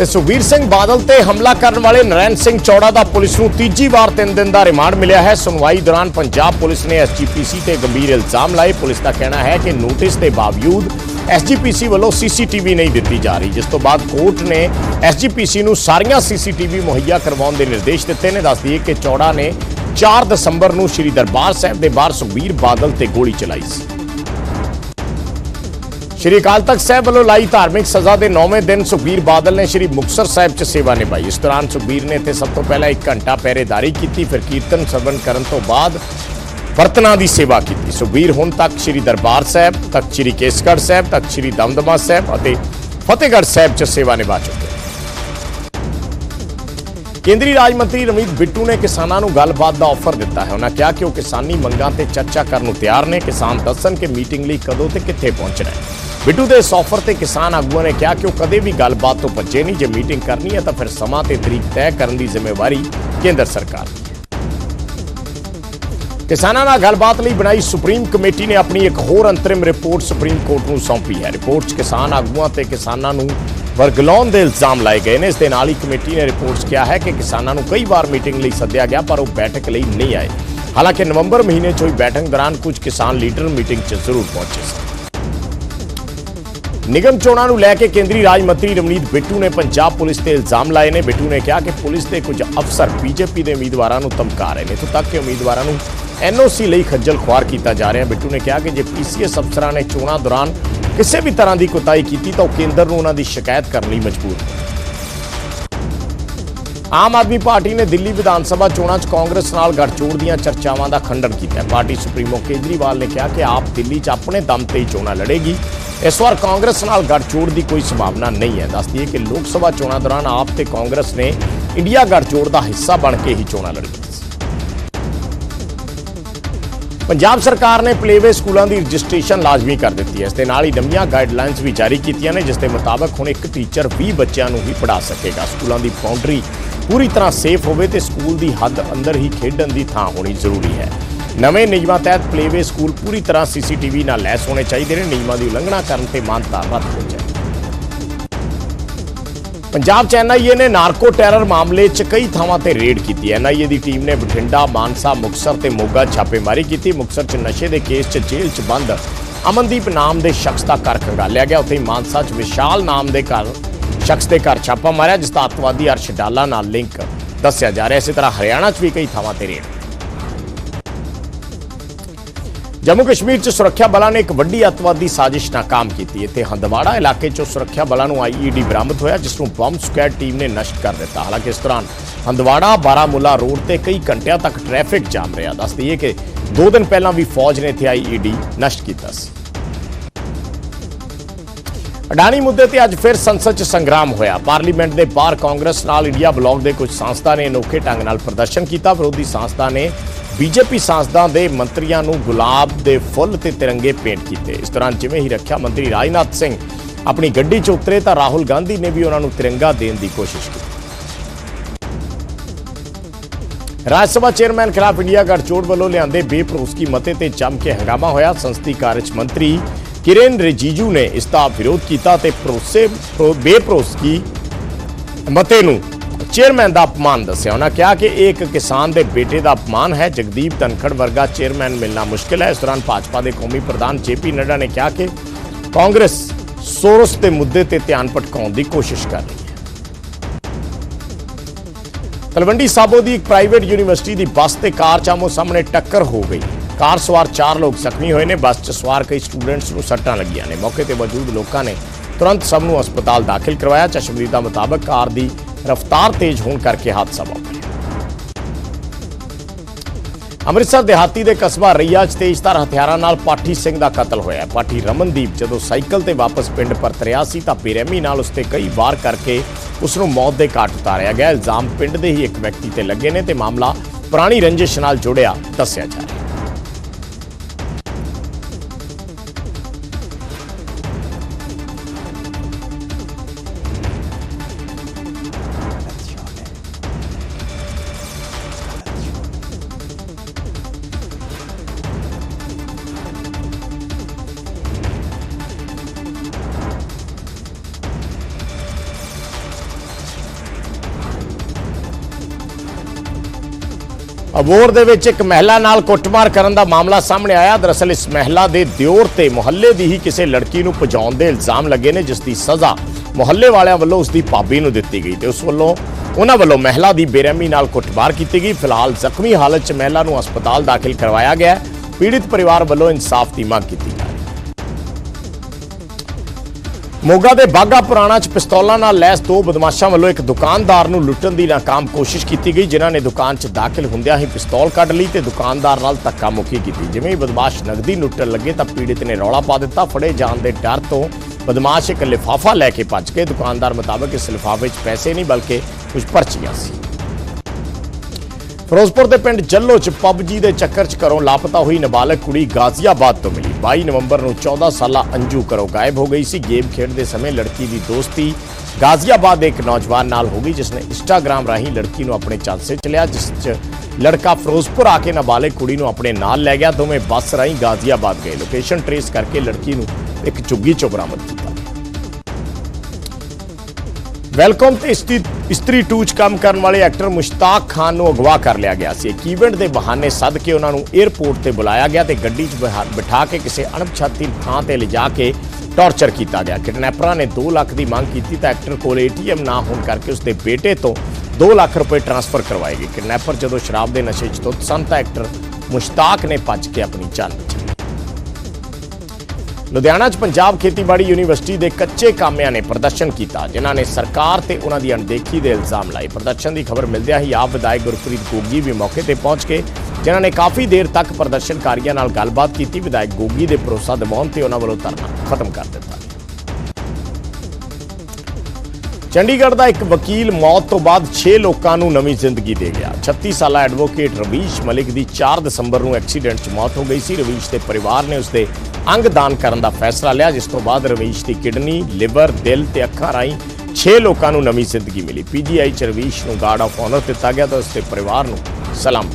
ਤੇ ਸੁਖਬੀਰ ਸਿੰਘ ਬਾਦਲ ਤੇ ਹਮਲਾ ਕਰਨ ਵਾਲੇ ਨਰੈਣ ਸਿੰਘ ਚੌੜਾ ਦਾ ਪੁਲਿਸ ਨੂੰ ਤੀਜੀ ਵਾਰ 3 ਦਿਨ ਦਾ ਰਿਮਾਂਡ ਮਿਲਿਆ ਹੈ। ਸੁਣਵਾਈ ਦੌਰਾਨ ਪੰਜਾਬ ਪੁਲਿਸ ਨੇ ਐਸਜੀਪੀਸੀ ਤੇ ਗੰਭੀਰ ਇਲਜ਼ਾਮ ਲਾਏ। ਪੁਲਿਸ ਦਾ ਕਹਿਣਾ ਹੈ ਕਿ ਨੋਟਿਸ ਦੇ ਬਾਵਜੂਦ ਐਸਜੀਪੀਸੀ ਵੱਲੋਂ ਸੀਸੀਟੀਵੀ ਨਹੀਂ ਦਿੱਤੀ ਜਾ ਰਹੀ, ਜਿਸ ਤੋਂ ਬਾਅਦ ਕੋਰਟ ਨੇ ਐਸਜੀਪੀਸੀ ਨੂੰ ਸਾਰੀਆਂ ਸੀਸੀਟੀਵੀ ਮੁਹੱਈਆ ਕਰਵਾਉਣ ਦੇ ਨਿਰਦੇਸ਼ ਦਿੱਤੇ ਨੇ। ਦੱਸ ਦਈਏ ਕਿ ਚੌੜਾ ਨੇ 4 ਦਸੰਬਰ ਨੂੰ ਸ੍ਰੀ ਦਰਬਾਰ ਸਾਹਿਬ ਦੇ ਬਾਹਰ ਸੁਖਬੀਰ ਬਾਦਲ ਤੇ ਗੋਲੀ ਚਲਾਈ ਸੀ। ਸ਼੍ਰੀ ਅਕਾਲ ਤਖਤ ਸਾਹਿਬ ਵੱਲੋਂ ਲਾਈ ਧਾਰਮਿਕ ਸਜ਼ਾ ਦੇ 9ਵੇਂ ਦਿਨ ਸੁਖਬੀਰ ਬਾਦਲ ਨੇ ਸ਼੍ਰੀ ਮੁਕਤਸਰ ਸਾਹਿਬ 'ਚ ਸੇਵਾ ਨਿਭਾਈ। ਇਸ ਦੌਰਾਨ ਸੁਖਬੀਰ ਨੇ ਇੱਥੇ ਸਭ ਤੋਂ ਪਹਿਲਾਂ 1 ਘੰਟਾ ਪਹਿਰੇਦਾਰੀ ਕੀਤੀ, ਫਿਰ ਕੀਰਤਨ ਸਰਵਣ ਕਰਨ ਤੋਂ ਬਾਅਦ ਬਰਤਨਾਂ ਦੀ ਸੇਵਾ ਕੀਤੀ। ਸੁਖਬੀਰ ਹੁਣ ਤੱਕ ਸ਼੍ਰੀ ਦਰਬਾਰ ਸਾਹਿਬ, ਤੱਕ ਸ਼੍ਰੀ ਕੇਸਗੜ੍ਹ ਸਾਹਿਬ, ਤੱਕ ਸ਼੍ਰੀ ਦਮਦਮਾ ਸਾਹਿਬ ਅਤੇ ਫਤਿਹਗੜ੍ਹ ਸਾਹਿਬ 'ਚ ਸੇਵਾ ਨਿਭਾ ਚੁੱਕੇ ਕੇਂਦਰੀ ਰਾਜ ਮੰਤਰੀ ਰਮੀਤ ਬਿੱਟੂ ਨੇ ਕਿਸਾਨਾਂ ਨੂੰ ਗੱਲਬਾਤ ਦਾ ਆਫਰ ਦਿੱਤਾ ਹੈ। ਉਹਨਾਂ ਕਿਹਾ ਕਿ ਉਹ ਕਿਸਾਨੀ ਮੰਗਾਂ ਤੇ ਚਰਚਾ ਕਰਨ ਨੂੰ ਤਿਆਰ ਨੇ। ਕਿਸਾਨ ਦੱਸਣ ਕਿ ਮੀਟਿੰਗ ਲਈ ਕਦੋਂ ਤੇ ਕਿੱਥੇ ਪਹੁੰਚਣਾ ਹੈ ਬਿੱਟੂ ਦੇ ਇਸ ਆਫਰ ਤੇ ਕਿਸਾਨ ਆਗੂਆਂ ਨੇ ਕਿਹਾ ਕਿ ਉਹ ਕਦੇ ਵੀ ਗੱਲਬਾਤ ਤੋਂ ਭੱਜੇ ਨਹੀਂ। ਜੇ ਮੀਟਿੰਗ ਕਰਨੀ ਹੈ ਤਾਂ ਫਿਰ ਸਮਾਂ ਤੇ ਤਰੀਕ ਤੈਅ ਕਰਨ ਦੀ ਜ਼ਿੰਮੇਵਾਰੀ ਕੇਂਦਰ ਸਰਕਾਰ। ਦੀ ਕਿਸਾਨਾਂ ਨਾਲ ਗੱਲਬਾਤ ਲਈ ਬਣਾਈ ਸੁਪਰੀਮ ਕਮੇਟੀ ਨੇ ਆਪਣੀ ਇੱਕ ਹੋਰ ਅੰਤਰਿਮ ਰਿਪੋਰਟ ਸੁਪਰੀਮ ਕੋਰਟ ਨੂੰ ਸੌਂਪੀ ਹੈ। ਰਿਪੋਰਟ 'ਚ ਕਿਸਾਨ ਆਗੂਆਂ ਤੇ ਕਿਸਾਨਾਂ ਨੂੰ ਵਰਗਲਾਉਣ ਦੇ ਇਲਜ਼ਾਮ ਲਾਏ ਗਏ ਨੇ। ਇਸ ਦੇ ਨਾਲ ਹੀ ਕਮੇਟੀ ਨੇ ਰਿਪੋਰਟ 'ਚ ਕਿਹਾ ਹੈ ਕਿ ਕਿਸਾਨਾਂ ਨੂੰ ਕਈ ਵਾਰ ਮੀਟਿੰਗ ਲਈ ਸੱਦਿਆ ਗਿਆ, ਪਰ ਉਹ ਬੈਠਕ ਲਈ ਨਹੀਂ ਆਏ। ਹਾਲਾਂਕਿ ਨਵੰਬਰ ਮਹੀਨੇ 'ਚ ਹੋਈ ਬੈਠਕ ਦੌਰਾਨ ਕੁਝ ਕਿਸਾਨ ਲੀਡਰ ਮੀਟਿੰਗ 'ਚ ਜ਼ਰੂਰ ਪਹੁੰਚੇ ਸਨ। ਨਿਗਮ ਚੋਣਾਂ ਨੂੰ ਲੈ ਕੇ ਕੇਂਦਰੀ ਰਾਜ ਮੰਤਰੀ ਰਮਨੀਤ ਬਿੱਟੂ ਨੇ ਪੰਜਾਬ ਪੁਲਿਸ ਤੇ ਇਲਜ਼ਾਮ ਲਾਏ ਨੇ। ਬਿੱਟੂ ਨੇ ਕਿਹਾ ਕਿ ਪੁਲਿਸ ਦੇ ਕੁਝ ਅਫਸਰ ਬੀਜੇਪੀ ਦੇ ਉਮੀਦਵਾਰਾਂ ਨੂੰ ਧਮਕਾ ਰਹੇ ਨੇ। ਇੱਥੋਂ ਤੱਕ ਕਿ ਉਮੀਦਵਾਰਾਂ ਨੂੰ ਐਨਓਸੀ ਲਈ ਖੱਜਲ ਖੁਆਰ ਕੀਤਾ ਜਾ ਰਿਹਾ ਬਿੱਟੂ ਨੇ ਕਿਹਾ ਕਿ ਜੇ ਪੀਸੀਐਸ ਅਫਸਰਾਂ ਨੇ ਚੋਣਾਂ ਦੌਰਾਨ ਕਿਸੇ ਵੀ ਤਰ੍ਹਾਂ ਦੀ ਕੁਤਾਈ ਕੀਤੀ ਤਾਂ ਉਹ ਕੇਂਦਰ ਨੂੰ ਉਹਨਾਂ ਦੀ ਸ਼ਿਕਾਇਤ ਕਰਨ ਲਈ ਮਜਬੂਰ ਆਮ ਆਦਮੀ ਪਾਰਟੀ ਨੇ ਦਿੱਲੀ ਵਿਧਾਨ ਸਭਾ ਚੋਣਾਂ 'ਚ ਕਾਂਗਰਸ ਨਾਲ ਗੱਠਜੋੜ ਦੀਆਂ ਚਰਚਾਵਾਂ ਦਾ ਖੰਡਨ ਕੀਤਾ ਪਾਰਟੀ ਸੁਪਰੀਮੋ ਕੇਜਰੀਵਾਲ ਨੇ ਕਿਹਾ ਕਿ ਆਪ ਦਿੱਲੀ 'ਚ ਆਪਣੇ ਦਮ ਤੇ ਹੀ ਚੋਣਾਂ ਲੜੇਗੀ। ਇਸ ਵਾਰ ਕਾਂਗਰਸ ਨਾਲ ਗੱਠਜੋੜ ਦੀ ਕੋਈ ਸੰਭਾਵਨਾ ਨਹੀਂ ਹੈ। ਦੱਸਦੀ ਹੈ ਕਿ ਲੋਕ ਸਭਾ ਚੋਣਾਂ ਦੌਰਾਨ ਆਪ ਤੇ ਕਾਂਗਰਸ ਨੇ ਇੰਡੀਆ ਗੱਠਜੋੜ ਦਾ ਹਿੱਸਾ ਬਣ ਕੇ ਹੀ ਚੋਣਾਂ ਲੜੀਆਂ ਪੰਜਾਬ ਸਰਕਾਰ ਨੇ ਪਲੇਵੇ ਸਕੂਲਾਂ ਦੀ ਰਜਿਸਟ੍ਰੇਸ਼ਨ ਲਾਜ਼ਮੀ ਕਰ ਦਿੱਤੀ ਹੈ। ਇਸ ਦੇ ਨਾਲ ਹੀ ਨਵੀਆਂ ਗਾਈਡਲਾਈਨਸ ਵੀ ਜਾਰੀ ਕੀਤੀਆਂ ਨੇ, ਜਿਸ ਦੇ ਮੁਤਾਬਕ ਹੁਣ ਇੱਕ ਟੀਚਰ 20 ਬੱਚਿਆਂ ਨੂੰ ਹੀ ਪੜ੍ਹਾ ਸਕੇਗਾ। ਸਕੂਲਾਂ ਦੀ ਬਾਉਂਡਰੀ ਪੂਰੀ ਤਰ੍ਹਾਂ ਸੇਫ ਹੋਵੇ ਤੇ ਸਕੂਲ ਦੀ ਹੱਦ ਅੰਦਰ ਹੀ ਖੇਡਣ ਦੀ ਥਾਂ ਹੋਣੀ ਜ਼ਰੂਰੀ ਹੈ। ਨਵੇਂ ਨਿਯਮਾਂ ਤਹਿਤ ਪਲੇਵੇ ਸਕੂਲ ਪੂਰੀ ਤਰ੍ਹਾਂ ਸੀਸੀਟੀਵੀ ਨਾਲ ਲੈਸ ਹੋਣੇ ਚਾਹੀਦੇ ਨੇ। ਨਿਯਮਾਂ ਦੀ ਉਲੰਘਣਾ ਕਰਨ ਤੇ ਮਾਨਤਾ ਰੱਦ ਹੋ। ਜਾਏ ਪੰਜਾਬ ਚ ਐਨਆਈਏ ਨੇ ਨਾਰਕੋ ਟੈਰਰ ਮਾਮਲੇ 'ਚ ਕਈ ਥਾਵਾਂ ਤੇ ਰੇਡ ਕੀਤੀ। ਐਨਆਈਏ ਦੀ ਟੀਮ ਨੇ ਬਠਿੰਡਾ, ਮਾਨਸਾ, ਮੁਕਸਰ ਤੇ ਮੋਗਾ ਛਾਪੇਮਾਰੀ ਕੀਤੀ। ਮੁਕਸਰ 'ਚ ਨਸ਼ੇ ਦੇ ਕੇਸ 'ਚ ਜੇਲ੍ਹ 'ਚ ਬੰਦ। ਅਮਨਦੀਪ ਨਾਮ ਦੇ ਸ਼ਖਸ ਦਾ ਘਰ ਖੰਗਾਲਿਆ ਗਿਆ। ਉੱਥੇ ਮਾਨਸਾ 'ਚ ਵਿਸ਼ਾਲ ਨਾਮ ਦੇ ਘਰ ਸ਼ਖਸ ਦੇ ਘਰ ਛਾਪਾ ਮਾਰਿਆ, ਜਿਸ ਦਾ ਅੱਤਵਾਦੀ ਅਰਸ਼ ਡਾਲਾ ਨਾਲ ਲਿੰਕ। ਦੱਸਿਆ ਜਾ ਰਿਹਾ, ਇਸੇ ਤਰ੍ਹਾਂ ਹਰਿਆਣਾ 'ਚ ਵੀ ਕਈ ਥਾਵਾਂ ਤੇ ਰੇਡ। ਜੰਮੂ ਕਸ਼ਮੀਰ 'ਚ ਸੁਰੱਖਿਆ ਬਲਾਂ ਨੇ ਇੱਕ ਵੱਡੀ ਅੱਤਵਾਦੀ ਸਾਜ਼ਿਸ਼ ਨਾਕਾਮ ਕੀਤੀ। ਇੱਥੇ ਹੰਦਵਾੜਾ ਇਲਾਕੇ 'ਚੋਂ ਸੁਰੱਖਿਆ ਬਲਾਂ ਨੂੰ ਆਈਈਡੀ ਬਰਾਮਦ ਹੋਇਆ, ਜਿਸ ਨੂੰ ਬੰਬ ਸਕੁਐਡ ਟੀਮ ਨੇ ਨਸ਼ਟ ਕਰ ਦਿੱਤਾ। ਹਾਲਾਂਕਿ ਇਸ ਦੌਰਾਨ ਹੰਦਵਾੜਾ, ਬਾਰਾਮੁੱਲਾ ਰੋਡ ਤੇ ਕਈ ਘੰਟਿਆਂ ਤੱਕ ਟ੍ਰੈਫਿਕ ਜਾਮ ਰਿਹਾ। ਦੱਸ ਦਈਏ ਕਿ ਦੋ ਦਿਨ ਪਹਿਲਾਂ ਵੀ ਫੌਜ ਨੇ ਇੱਥੇ ਆਈਈਡੀ ਨਸ਼ਟ ਕੀਤਾ ਸੀ। ਅਡਾਨੀ ਮੁੱਦੇ ਤੇ ਅੱਜ ਫਿਰ ਸੰਸਦ 'ਚ ਸੰਗਰਾਮ ਹੋਇਆ। ਪਾਰਲੀਮੈਂਟ ਦੇ ਬਾਹਰ ਕਾਂਗਰਸ ਨਾਲ ਇੰਡੀਆ ਬਲਾਕ ਦੇ ਕੁਝ ਸੰਸਥਾ ਨੇ ਅਨੋਖੇ ਢੰਗ ਨਾਲ ਪ੍ਰਦਰਸ਼ਨ ਕੀਤਾ। ਵਿਰੋਧੀ ਸੰਸਥਾ ਨੇ ਬੀਜੇਪੀ ਸੰਸਦਾਂ ਦੇ ਮੰਤਰੀਆਂ ਨੂੰ ਗੁਲਾਬ ਦੇ ਫੁੱਲ ਤੇ ਤਿਰੰਗੇ ਪੇਂਟ ਕੀਤੇ। ਇਸ ਦੌਰਾਨ ਜਿਵੇਂ ਹੀ ਰੱਖਿਆ ਮੰਤਰੀ ਰਾਜਨਾਥ ਸਿੰਘ ਆਪਣੀ ਗੱਡੀ 'ਚ ਉਤਰੇ ਤਾਂ ਰਾਹੁਲ ਗਾਂਧੀ ਨੇ ਵੀ ਉਹਨਾਂ ਨੂੰ ਤਿਰੰਗਾ ਦੇਣ ਦੀ ਕੋਸ਼ਿਸ਼ ਕੀਤੀ। ਰਾਜ ਸਭਾ ਚੇਅਰਮੈਨ ਖਿਲਾਫ ਇੰਡੀਆ ਗੱਠਜੋੜ ਵੱਲੋਂ ਲਿਆਂਦੇ ਬੇਭਰੋਸਗੀ ਮਤੇ ਤੇ ਜੰਮ ਕੇ ਹੰਗਾਮਾ ਹੋਇਆ। ਸੰਸਦੀ ਕਾਰਜ ਮੰਤਰੀ ਕਿਰਨ ਰਿਜੀਜੂ ਨੇ ਇਸ ਦਾ ਵਿਰੋਧ ਕੀਤਾ ਤੇ ਭਰੋਸੇ ਭਰੋ- ਬੇਭਰੋਸਗੀ ਮਤੇ ਨੂੰ ਚੇਅਰਮੈਨ ਦਾ ਅਪਮਾਨ ਦੱਸਿਆ ਉਹਨਾਂ ਕਿਹਾ ਕਿ ਇਹ ਇੱਕ ਕਿਸਾਨ ਦੇ ਬੇਟੇ ਦਾ ਅਪਮਾਨ ਹੈ ਜਗਦੀਪ ਧਨਖੜ ਵਰਗਾ ਚੇਅਰਮੈਨ ਮਿਲਣਾ ਮੁਸ਼ਕਿਲ ਹੈ ਇਸ ਦੌਰਾਨ ਭਾਜਪਾ ਦੇ ਕੌਮੀ ਪ੍ਰਧਾਨ ਜੇਪੀ ਨੱਡਾ ਨੇ ਕਿਹਾ ਕਿ ਕਾਂਗਰਸ ਸੋਰਸ ਦੇ ਮੁੱਦੇ ਤੇ ਧਿਆਨ ਭਟਕਾਉਣ ਦੀ ਕੋਸ਼ਿਸ਼ ਕਰ ਰਹੀ ਹੈ ਤਲਵੰਡੀ ਸਾਬੋ ਦੀ ਇੱਕ ਪ੍ਰਾਈਵੇਟ ਯੂਨੀਵਰਸਿਟੀ ਦੀ ਬੱਸ ਤੇ ਕਾਰ ਚਾਮੋ ਸਾਹਮਣੇ ਟੱਕਰ ਹੋ ਗਈ ਕਾਰ ਸਵਾਰ ਚਾਰ ਲੋਕ ਜ਼ਖਮੀ ਹੋਏ ਨੇ, ਬੱਸ 'ਚ ਸਵਾਰ ਕਈ ਸਟੂਡੈਂਟਸ ਨੂੰ ਸੱਟਾਂ ਲੱਗੀਆਂ ਨੇ। ਮੌਕੇ ਤੇ ਮੌਜੂਦ ਲੋਕਾਂ ਨੇ ਤੁਰੰਤ ਸਭ ਨੂੰ ਹਸਪਤਾਲ ਦਾਖਲ ਕਰਵਾਇਆ, ਚਸ਼ਮਦੀਦ ਮੁਤਾਬਕ ਕਾਰ ਦੀ ਰਫ਼ਤਾਰ ਤੇਜ਼ ਹੋਣ ਕਰਕੇ ਹਾਦਸਾ ਵਾਪਰਿਆ ਅੰਮ੍ਰਿਤਸਰ ਦਿਹਾਤੀ ਦੇ ਕਸਬਾ ਰਈਆ 'ਚ ਤੇਜ਼ਧਾਰ ਹਥਿਆਰਾਂ ਨਾਲ ਪਾਠੀ ਸਿੰਘ ਦਾ ਕਤਲ ਹੋਇਆ। ਪਾਠੀ ਰਮਨਦੀਪ ਜਦੋਂ ਸਾਈਕਲ ਤੇ ਵਾਪਸ ਪਿੰਡ ਪਰਤ ਰਿਹਾ ਸੀ ਤਾਂ ਬੇਰਹਿਮੀ ਨਾਲ ਉਸ ਤੇ ਕਈ ਵਾਰ ਕਰਕੇ ਉਸ ਨੂੰ ਮੌਤ ਦੇ ਘਾਟ ਉਤਾਰਿਆ ਗਿਆ। ਇਲਜ਼ਾਮ ਪਿੰਡ ਦੇ ਹੀ ਇੱਕ ਵਿਅਕਤੀ ਤੇ ਲੱਗੇ ਨੇ ਤੇ ਮਾਮਲਾ ਪੁਰਾਣੀ ਰੰਜਿਸ਼ ਨਾਲ ਜੁੜਿਆ, ਦੱਸਿਆ ਜਾ ਰਿਹਾ ਅਬੋਰ ਦੇ ਵਿੱਚ ਇੱਕ ਮਹਿਲਾ ਨਾਲ ਕੁੱਟਮਾਰ ਕਰਨ ਦਾ ਮਾਮਲਾ ਸਾਹਮਣੇ ਆਇਆ। ਦਰਅਸਲ ਇਸ ਮਹਿਲਾ ਦੇ ਦਿਓਰ ਤੇ ਮੁਹੱਲੇ ਦੀ ਹੀ ਕਿਸੇ ਲੜਕੀ ਨੂੰ ਭਜਾਉਣ ਦੇ ਇਲਜ਼ਾਮ ਲੱਗੇ ਨੇ, ਜਿਸ ਦੀ ਸਜ਼ਾ ਮੁਹੱਲੇ ਵਾਲਿਆਂ ਵੱਲੋਂ ਉਸ ਦੀ ਭਾਬੀ ਨੂੰ ਦਿੱਤੀ ਗਈ ਤੇ ਉਸ ਵੱਲੋਂ ਉਹਨਾਂ ਵੱਲੋਂ ਮਹਿਲਾ ਦੀ ਬੇਰਹਿਮੀ ਨਾਲ ਕੁੱਟਮਾਰ ਕੀਤੀ ਗਈ। ਫਿਲਹਾਲ ਜ਼ਖਮੀ ਹਾਲਤ 'ਚ ਮਹਿਲਾ ਨੂੰ ਹਸਪਤਾਲ ਦਾਖਲ ਕਰਵਾਇਆ ਗਿਆ ਹੈ। ਪੀੜਿਤ ਪਰਿਵਾਰ ਵੱਲੋਂ ਇਨਸਾਫ ਦੀ ਮੰਗ ਕੀਤੀ ਗਈ ਮੋਗਾ ਦੇ ਬਾਗਾ ਪੁਰਾਣਾ ਚ ਪਿਸਤੌਲਾਂ ਨਾਲ ਲੈਸ ਦੋ ਬਦਮਾਸ਼ਾਂ ਵੱਲੋਂ ਇੱਕ ਦੁਕਾਨਦਾਰ ਨੂੰ ਲੁੱਟਣ ਦੀ ਨਾਕਾਮ ਕੋਸ਼ਿਸ਼ ਕੀਤੀ ਗਈ, ਜਿਨ੍ਹਾਂ ਨੇ ਦੁਕਾਨ 'ਚ ਦਾਖਲ ਹੁੰਦਿਆਂ ਹੀ ਪਿਸਤੌਲ ਕੱਢ ਲਈ ਤੇ ਦੁਕਾਨਦਾਰ ਨਾਲ ਧੱਕਾ ਮੁੱਕੀ ਕੀਤੀ। ਜਿਵੇਂ ਹੀ ਬਦਮਾਸ਼ ਨਗਦੀ ਲੁੱਟਣ ਲੱਗੇ ਤਾਂ ਪੀੜਿਤ ਨੇ ਰੌਲਾ ਪਾ ਦਿੱਤਾ। ਫੜੇ ਜਾਣ ਦੇ ਡਰ ਤੋਂ ਬਦਮਾਸ਼ ਇੱਕ ਲਿਫਾਫਾ ਲੈ ਕੇ ਭੱਜ ਗਏ। ਦੁਕਾਨਦਾਰ ਮੁਤਾਬਕ ਇਸ ਲਿਫਾਫੇ 'ਚ ਪੈਸੇ ਨਹੀਂ, ਬਲਕਿ ਕੁਝ ਪਰਚੀਆਂ ਸੀ। ਫਿਰੋਜ਼ਪੁਰ ਦੇ ਪਿੰਡ ਜੱਲੋ ਚ ਪਬਜੀ ਦੇ ਚੱਕਰ ਚ ਘਰੋਂ ਲਾਪਤਾ ਹੋਈ ਨਾਬਾਲਗ ਕੁੜੀ ਗਾਜ਼ੀਆਬਾਦ ਤੋਂ ਮਿਲੀ। 22 ਨਵੰਬਰ ਨੂੰ 14 ਸਾਲਾ ਅੰਜੂ ਘਰੋਂ ਗਾਇਬ ਹੋ ਗਈ ਸੀ। ਗੇਮ ਖੇਡਦੇ ਸਮੇਂ ਲੜਕੀ ਦੀ ਦੋਸਤੀ ਗਾਜ਼ੀਆਬਾਦ ਦੇ ਇੱਕ ਨੌਜਵਾਨ ਨਾਲ ਹੋ ਗਈ ਜਿਸ ਨੇ ਇੰਸਟਾਗ੍ਰam ਰਾਹੀਂ ਲੜਕੀ ਨੂੰ ਆਪਣੇ ਚਾਂਸੇ ਚ ਲਿਆ, ਜਿਸ ਚ ਲੜਕਾ ਫਿਰੋਜ਼ਪੁਰ ਆ ਕੇ ਨਾਬਾਲਗ ਕੁੜੀ ਨੂੰ ਆਪਣੇ ਨਾਲ ਲੈ ਗਿਆ। ਦੋਵੇਂ ਬੱਸ ਰਾਹੀਂ ਗਾਜ਼ੀਆਬਾਦ ਗਏ। ਲੋਕੇਸ਼ਨ ਟ੍ਰੇਸ ਕਰਕੇ ਲੜਕੀ ਨੂੰ ਇੱਕ ਝੁੱਗੀ ਚੋਂ ਬਰਾਮਦ ਕੀਤਾ। ਵੈਲਕਮ ਤੇ ਇਸਤਰੀ ਇਸਤਰੀ 2 ਚ ਕੰਮ ਕਰਨ ਵਾਲੇ ਐਕਟਰ ਮੁਸ਼ਤਾਕ ਖਾਨ ਨੂੰ ਅਗਵਾ ਕਰ ਲਿਆ ਗਿਆ ਸੀ। ਇੱਕ ਇਵੈਂਟ ਦੇ ਬਹਾਨੇ ਸੱਦ ਕੇ ਉਹਨਾਂ ਨੂੰ 에ਅਰਪੋਰਟ ਤੇ ਬੁਲਾਇਆ ਗਿਆ ਤੇ ਗੱਡੀ 'ਚ ਬਿਠਾ- ਬਿਠਾ ਕੇ ਕਿਸੇ ਅਣਪਛਾਤੀ ਥਾਂ ਤੇ ਲਿਜਾ ਕੇ ਟੌਰਚਰ ਕੀਤਾ ਗਿਆ। ਕਿਡਨੈਪਰਾਂ ਨੇ 2 ਲੱਖ ਦੀ ਮੰਗ ਕੀਤੀ ਤਾਂ ਐਕਟਰ ਕੋਲ ਏਟੀਐਮ ਨਾ ਹੋਣ ਕਰਕੇ ਉਸਦੇ ਬੇਟੇ ਤੋਂ 2 ਲੱਖ ਰੁਪਏ ਟ੍ਰਾਂਸਫਰ ਕਰਵਾਏ ਗਏ। ਕਿਡਨੈਪਰ ਜਦੋਂ ਸ਼ਰਾਬ ਦੇ ਨਸ਼ੇ 'ਚ ਤੁੱਤ ਸਨ ਤਾਂ ਐਕਟਰ ਮੁਸ਼ਤਾਕ ਨੇ ਭੱਜ ਕੇ ਆਪਣੀ ਜਾਨ ਬਚਾਈ ਲੁਧਿਆਣਾ 'ਚ ਪੰਜਾਬ ਖੇਤੀਬਾੜੀ ਯੂਨੀਵਰਸਿਟੀ ਦੇ ਕੱਚੇ ਕਾਮਿਆਂ ਨੇ ਪ੍ਰਦਰਸ਼ਨ ਕੀਤਾ, ਜਿਨ੍ਹਾਂ ਨੇ ਸਰਕਾਰ ਤੇ ਉਹਨਾਂ ਦੀ ਅਣਦੇਖੀ ਦੇ ਇਲਜ਼ਾਮ ਲਾਏ। ਪ੍ਰਦਰਸ਼ਨ ਦੀ ਖਬਰ ਮਿਲਦਿਆਂ ਹੀ ਆਪ ਵਿਧਾਇਕ ਗੁਰਪ੍ਰੀਤ ਗੋਗੀ ਵੀ ਮੌਕੇ ਤੇ ਪਹੁੰਚ ਕੇ ਜਿਨ੍ਹਾਂ ਨੇ ਕਾਫੀ ਦੇਰ ਤੱਕ ਪ੍ਰਦਰਸ਼ਨਕਾਰੀਆਂ ਨਾਲ ਗੱਲਬਾਤ ਕੀਤੀ। ਵਿਧਾਇਕ ਗੋਗੀ ਦੇ ਭਰੋਸਾ ਦਿਵਾਉਣ ਤੇ ਉਹਨਾਂ ਵੱਲੋਂ ਧਰਨਾ ਖਤਮ ਕਰ ਦਿੱਤਾ। ਚੰਡੀਗੜ੍ਹ ਦਾ ਇੱਕ ਵਕੀਲ ਮੌਤ ਤੋਂ ਬਾਅਦ 6 ਲੋਕਾਂ ਨੂੰ ਨਵੀਂ ਜ਼ਿੰਦਗੀ ਦੇ ਗਿਆ। 36 ਸਾਲਾ ਐਡਵੋਕੇਟ ਰਵੀਸ਼ ਮਲਿਕ ਦੀ 4 ਦਸੰਬਰ ਨੂੰ ਐਕਸੀਡੈਂਟ 'ਚ ਮੌਤ ਹੋ ਗਈ ਸੀ। ਰਵੀਸ਼ ਦੇ ਪਰਿਵਾਰ ਨੇ ਉਸਦੇ ਅੰਗ ਦਾਨ ਕਰਨ ਦਾ ਫੈਸਲਾ ਲਿਆ, ਜਿਸ ਤੋਂ ਬਾਅਦ ਰਵੀਸ਼ ਦੀ ਕਿਡਨੀ, ਲਿਵਰ, ਦਿਲ ਤੇ ਅੱਖਾਂ ਰਾਹੀਂ 6 ਲੋਕਾਂ ਨੂੰ ਨਵੀਂ ਜ਼ਿੰਦਗੀ ਮਿਲੀ। ਪੀਜੀਆਈ 'ਚ ਰਵੀਸ਼ ਨੂੰ ਗਾਰਡ ਆਫ ਆਨਰ ਦਿੱਤਾ ਗਿਆ ਤਾਂ ਉਸਦੇ ਪਰਿਵਾਰ ਨੂੰ ਸਲਾਮ।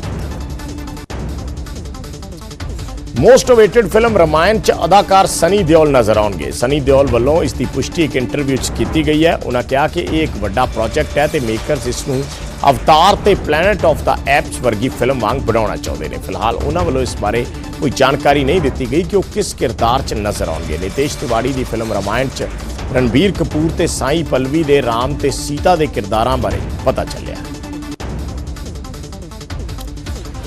ਮੋਸਟ ਅਵੇਟਡ ਫਿਲਮ ਰਮਾਇਣ ਚ ਅਦਾਕਾਰ ਸਨੀ ਦਿਓਲ ਨਜ਼ਰ ਆਉਣਗੇ। ਸਨੀ ਦਿਓਲ ਵੱਲੋਂ ਇਸ ਦੀ ਪੁਸ਼ਟੀ ਇੱਕ ਇੰਟਰਵਿਊ 'ਚ ਕੀਤੀ ਗਈ ਹੈ। ਉਹਨਾਂ ਕਿਹਾ ਕਿ ਇਹ ਇੱਕ ਵੱਡਾ ਪ੍ਰੋਜੈਕਟ ਹੈ ਤੇ ਮੇਕਰਸ ਇਸ ਨੂੰ ਅਵਤਾਰ ਤੇ ਪਲੈਨਟ ਆਫ ਦਾ ਐਪਸ ਵਰਗੀ ਫਿਲਮ ਵਾਂਗ ਬਣਾਉਣਾ ਚਾਹੁੰਦੇ ਨੇ। ਫਿਲਹਾਲ ਉਹਨਾਂ ਵੱਲੋਂ ਇਸ ਬਾਰੇ ਕੋਈ ਜਾਣਕਾਰੀ ਨਹੀਂ ਦਿੱਤੀ ਗਈ ਕਿ ਉਹ ਕਿਸ ਕਿਰਦਾਰ 'ਚ ਨਜ਼ਰ ਆਉਣਗੇ ਨਿਤੇਸ਼ ਤਿਵਾੜੀ ਦੀ ਫਿਲਮ ਰਾਮਾਇਣ 'ਚ ਰਣਬੀਰ ਕਪੂਰ ਤੇ ਸਾਈ ਪਲਵੀ ਦੇ ਰਾਮ ਤੇ ਸੀਤਾ ਦੇ ਕਿਰਦਾਰਾਂ ਬਾਰੇ ਪਤਾ ਚੱਲਿਆ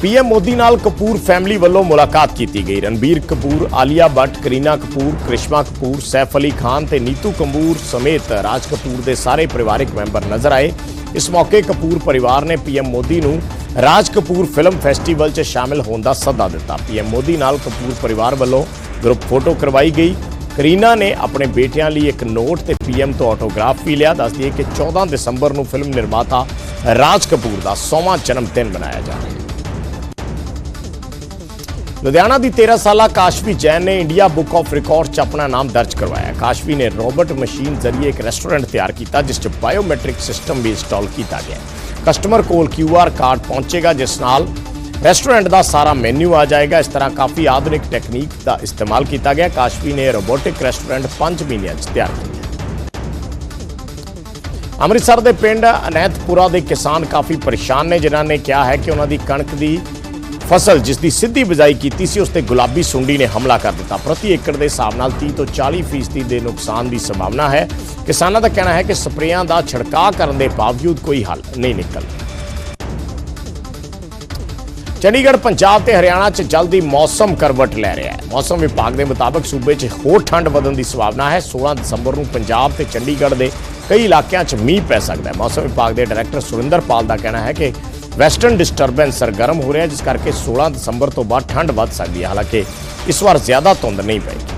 ਪੀਐਮ ਮੋਦੀ ਨਾਲ ਕਪੂਰ ਫੈਮਿਲੀ ਵੱਲੋਂ ਮੁਲਾਕਾਤ ਕੀਤੀ ਗਈ ਰਣਬੀਰ ਕਪੂਰ ਆਲੀਆ ਭੱਟ ਕਰੀਨਾ ਕਪੂਰ ਕ੍ਰਿਸ਼ਮਾ ਕਪੂਰ ਸੈਫ ਅਲੀ ਖਾਨ ਤੇ ਨੀਤੂ ਕਪੂਰ ਸਮੇਤ ਰਾਜ ਕਪੂਰ ਦੇ ਸਾਰੇ ਪਰਿਵਾਰਕ ਮੈਂਬਰ ਨਜ਼ਰ ਆਏ ਇਸ ਮੌਕੇ ਕਪੂਰ ਪਰਿਵਾਰ ਨੇ ਪੀਐਮ ਮੋਦੀ ਨੂੰ ਰਾਜ ਕਪੂਰ ਫਿਲਮ ਫੈਸਟੀਵਲ 'ਚ ਸ਼ਾਮਿਲ ਹੋਣ ਦਾ ਸੱਦਾ ਦਿੱਤਾ। ਪੀਐਮ ਮੋਦੀ ਨਾਲ ਕਪੂਰ ਪਰਿਵਾਰ ਵੱਲੋਂ ਗਰੁੱਪ ਫੋਟੋ ਕਰਵਾਈ ਗਈ। ਕਰੀਨਾ ਨੇ ਆਪਣੇ ਬੇਟਿਆਂ ਲਈ ਇੱਕ ਨੋਟ ਤੇ ਪੀਐਮ ਤੋਂ ਆਟੋਗ੍ਰਾਫ ਵੀ ਲਿਆ। ਦੱਸਦੀ ਦਈਏ ਕਿ 14 ਦਸੰਬਰ ਨੂੰ ਫਿਲਮ ਨਿਰਮਾਤਾ ਰਾਜ ਕਪੂਰ ਦਾ 100ਵਾਂ ਜਨਮ ਦਿਨ ਮਨਾਇਆ ਜਾ ਰਿਹਾ ਹੈ। ਲੁਧਿਆਣਾ ਦੀ 13 ਸਾਲਾ ਕਾਸ਼ਵੀ ਜੈਨ ਨੇ ਇੰਡੀਆ ਬੁੱਕ ਆਫ ਰਿਕਾਰਡ 'ਚ ਆਪਣਾ ਨਾਮ ਦਰਜ ਕਰਵਾਇਆ। ਕਾਸ਼ਵੀ ਨੇ ਰੋਬੋਟ ਮਸ਼ੀਨ ਜ਼ਰੀਏ ਇੱਕ ਰੈਸਟੋਰੈਂਟ ਤਿਆਰ ਕੀਤਾ, ਜਿਸ 'ਚ ਬਾਇਓਮੈਟ੍ਰਿਕ ਸਿਸਟਮ ਵੀ ਇੰਸਟਾਲ ਕੀਤਾ ਗਿਆ ਕਸਟਮਰ ਕੋਲ QR ਕਾਰਡ ਪਹੁੰਚੇਗਾ, ਜਿਸ ਨਾਲ ਰੈਸਟੋਰੈਂਟ ਦਾ ਸਾਰਾ ਮੈਨੂ ਆ ਜਾਏਗਾ। ਇਸ ਤਰ੍ਹਾਂ ਕਾਫੀ ਆਧੁਨਿਕ ਟੈਕਨੀਕ ਦਾ ਇਸਤੇਮਾਲ ਕੀਤਾ ਗਿਆ। ਕਾਸ਼ਵੀ ਨੇ ਰੋਬੋਟਿਕ ਰੈਸਟੋਰੈਂਟ 5 ਮਹੀਨਿਆਂ 'ਚ ਤਿਆਰ ਕੀਤਾ ਅੰਮ੍ਰਿਤਸਰ ਦੇ ਪਿੰਡ ਅਨੈਤਪੁਰਾ ਦੇ ਕਿਸਾਨ ਕਾਫੀ ਪਰੇਸ਼ਾਨ ਨੇ, ਜਿਨ੍ਹਾਂ ਨੇ ਕਿਹਾ ਹੈ ਕਿ ਉਹਨਾਂ ਦੀ ਕਣਕ ਦੀ ਫਸਲ ਜਿਸ ਦੀ ਸਿੱਧੀ ਬਿਜਾਈ ਕੀਤੀ ਸੀ, ਉਸ ਤੇ ਗੁਲਾਬੀ ਸੁੰਡੀ ਨੇ ਹਮਲਾ ਕਰ ਦਿੱਤਾ। ਪ੍ਰਤੀ ਏਕੜ ਦੇ ਹਿਸਾਬ ਨਾਲ 30 ਤੋਂ 40 ਫੀਸਦੀ ਦੇ ਨੁਕਸਾਨ ਦੀ ਸੰਭਾਵਨਾ ਹੈ। ਕਿਸਾਨਾਂ ਦਾ ਕਹਿਣਾ ਹੈ ਕਿ ਸਪਰੇਆਂ ਦਾ ਛਿੜਕਾਅ ਕਰਨ ਦੇ ਬਾਵਜੂਦ ਕੋਈ ਹੱਲ ਨਹੀਂ ਨਿਕਲ। ਚੰਡੀਗੜ੍ਹ, ਪੰਜਾਬ ਤੇ ਹਰਿਆਣਾ 'ਚ ਜਲਦੀ ਮੌਸਮ ਕਰਵਟ ਲੈ ਰਿਹਾ ਹੈ। ਮੌਸਮ ਵਿਭਾਗ ਦੇ ਮੁਤਾਬਕ ਸੂਬੇ 'ਚ ਹੋਰ ਠੰਡ ਵਧਣ ਦੀ ਸੰਭਾਵਨਾ ਹੈ। 16 ਦਸੰਬਰ ਨੂੰ ਪੰਜਾਬ ਤੇ ਚੰਡੀਗੜ੍ਹ ਦੇ ਕਈ ਇਲਾਕਿਆਂ 'ਚ ਮੀਂਹ ਪੈ ਸਕਦਾ ਹੈ। ਮੌਸਮ ਵਿਭਾਗ ਦੇ ਡਾਇਰੈਕਟਰ ਸੁਰਿੰਦਰ ਪਾਲ ਦਾ ਕਹਿਣਾ ਹੈ ਕਿ ਵੈਸਟਰਨ ਡਿਸਟਰਬੈਂਸ ਸਰਗਰਮ ਹੋ ਰਿਹਾ ਜਿਸ ਕਰਕੇ 16 ਦਸੰਬਰ ਤੋਂ ਬਾਅਦ ਠੰਡ ਵੱਧ ਸਕਦੀ ਹੈ। ਹਾਲਾਂਕਿ ਇਸ ਵਾਰ ਜ਼ਿਆਦਾ ਧੁੰਦ ਨਹੀਂ ਪਏਗੀ।